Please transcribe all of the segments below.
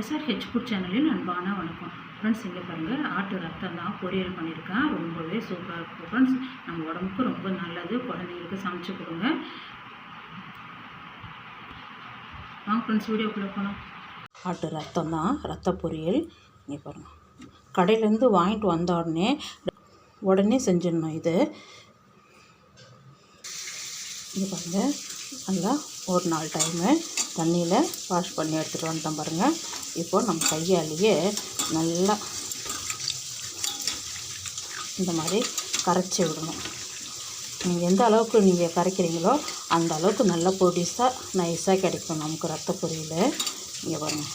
SRH food சேனலின் அன்பான வணக்கம். ஃப்ரெண்ட்ஸ் இங்கே பாருங்கள் ஆட்டு ரத்தம் தான் பொரியல் பண்ணியிருக்கேன். ரொம்பவே சூப்பராக இருக்கும் ஃப்ரெண்ட்ஸ். நம்ம உடம்புக்கு ரொம்ப நல்லது. குழந்தைங்களுக்கு சமைச்சு கொடுங்க. வாங்க ஃப்ரெண்ட்ஸ் வீடியோக்குள்ளே போகலாம் ஆட்டு ரத்தம் தான் ரத்த பொரியல். இங்கே பாருங்கள் கடையிலேருந்து வாங்கிட்டு வந்த உடனே உடனே செஞ்சிடணும் இது. இது பாருங்கள் நல்லா ஒரு நாள் டைமு தண்ணியில் வாஷ் பண்ணி எடுத்துகிட்டு வந்துட்டோம் பாருங்கள் இப்போது நம்ம கையாலேயே நல்லா இந்த மாதிரி கரைச்சி விடணும். நீங்கள் எந்த அளவுக்கு நீங்கள் கரைக்கிறீங்களோ அந்த அளவுக்கு நல்ல பொடிசாக நைஸாக கிடைக்கும் நமக்கு ரத்த பொரியல். இங்கே பாருங்கள்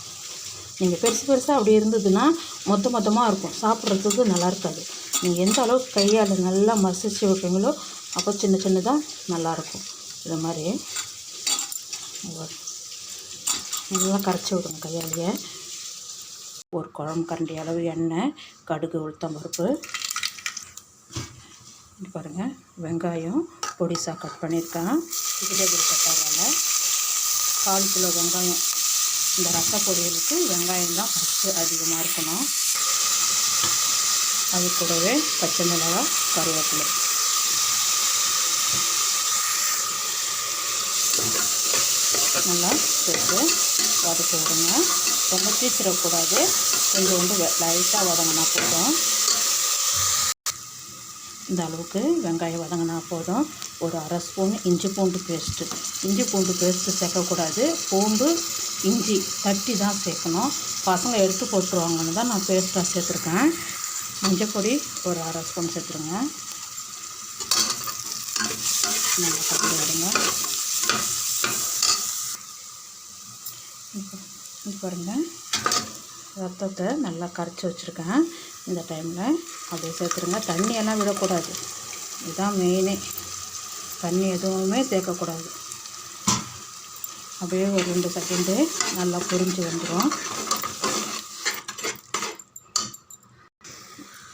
நீங்கள் பெருசு பெருசாக அப்படி இருந்ததுன்னா மொத்த மொத்தமாக இருக்கும். சாப்பிட்றதுக்கு நல்லா இருக்காது. நீங்கள் எந்த அளவுக்கு கையால் நல்லா மசிச்சு வைக்கிறீங்களோ அப்போ சின்ன சின்னதாக நல்லாயிருக்கும். இது மாதிரி நல்லா கரைச்சி விடுங்க கையாலேயே. ஒரு குழம்பு கரண்டி அளவு எண்ணெய் கடுகு உளுத்தம் பருப்பு. இது பாருங்கள் வெங்காயம் பொடிசாக கட் பண்ணியிருக்கேன். வெஜிடபிள் கட்டாரால் கால் கிலோ வெங்காயம். இந்த ரத்த பொரியலுக்கு வெங்காயம் தான் ஃபஸ்ட்டு அதிகமாக இருக்கணும். அது கூடவே பச்சை மிளகா கருவேப்பிலை. நல்லா போட்டு வதக்கி விடுங்க. ரொம்ப தீச்சிடக்கூடாது வந்து லைட்டாக வதங்கினா போதும். இந்த அளவுக்கு வெங்காயம் வதங்கினா போதும். ஒரு அரை ஸ்பூன் இஞ்சி பூண்டு பேஸ்ட்டு. இஞ்சி பூண்டு பேஸ்ட்டு சேர்க்கக்கூடாது. பூண்டு இஞ்சி தட்டி தான் சேர்க்கணும். பசங்க எடுத்து போட்டுருவாங்கன்னு தான் நான் பேஸ்ட்டாக சேர்த்துருக்கேன். மஞ்சள் பொடி ஒரு அரை ஸ்பூன் சேர்த்துருங்க. நல்லா கலந்து விடுங்க. இப்போ ரத்தத்தை நல்லா கரைச்சி வச்சுருக்கேன். இந்த டைமில் அப்படியே சேர்த்துருங்க. தண்ணியெல்லாம் விடக்கூடாது. இதுதான் மெயினே தண்ணி எதுவுமே சேர்க்கக்கூடாது. அப்படியே ஒரு ரெண்டு செகண்டு நல்லா புரிஞ்சு வந்துடும்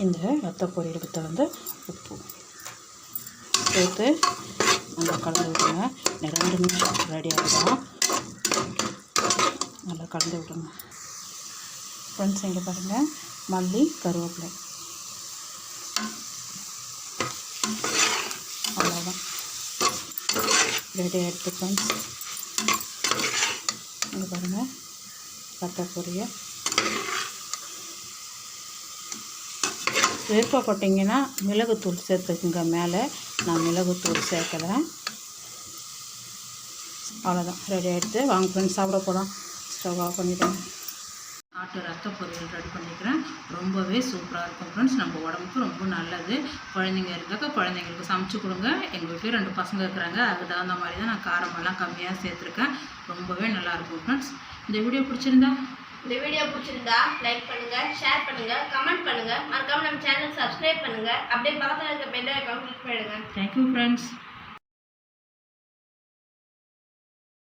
இந்த ரத்த பொரியலுக்கு தகுந்த உப்பு. சேர்த்து நல்லா கலந்து விடுங்க. இன்னும் ரெண்டு நிமிஷம் ரெடி ஆகிடும் நல்லா கலந்து விடுங்க. ஃப்ரெண்ட்ஸ் இங்கே பாருங்கள் மல்லி கருவேப்பிலை. அவ்வளோதான் ரெடி ஆகிடுது ஃப்ரெண்ட்ஸ் இங்கே பாருங்கள் ரத்த பொரியல். விருப்பப்பட்டீங்கன்னா மிளகுத்தூள் சேர்த்துக்குங்க மேலே. நான் மிளகுத்தூள் சேர்க்குறேன். அவ்வளோதான் ரெடி ஆகிடுது வாங்க ஃப்ரெண்ட்ஸ் சாப்பிட போகலாம் ஸ்டவ் ஆஃப் பண்ணிவிட்டேன் ஆட்டு ரத்த பொரியல் ரெடி பண்ணிக்கிறேன். ரொம்பவே சூப்பராக இருக்கும் ஃப்ரெண்ட்ஸ் நம்ம உடம்புக்கு ரொம்ப நல்லது. குழந்தைங்க இருக்காக்க குழந்தைங்களுக்கு சமைச்சு கொடுங்க. எங்கள் வீட்டில் ரெண்டு பசங்க இருக்கிறாங்க. அதுக்கு தகுந்த மாதிரி தான் நான் காரமெல்லாம் கம்மியாக சேர்த்துருக்கேன். ரொம்பவே நல்லாயிருக்கும் ஃப்ரெண்ட்ஸ் இந்த வீடியோ பிடிச்சிருந்தா இந்த வீடியோ பிடிச்சிருந்தா லைக் பண்ணுங்க ஷேர் பண்ணுங்க கமெண்ட் பண்ணுங்க. மறக்காம நம்ம சேனல் சப்ஸ்கிரைப் பண்ணுங்க. அப்படியே பக்கத்தில் இருக்க பெல் ஐக்கான் கிளிக் பண்ணிடுங்க. Thank you friends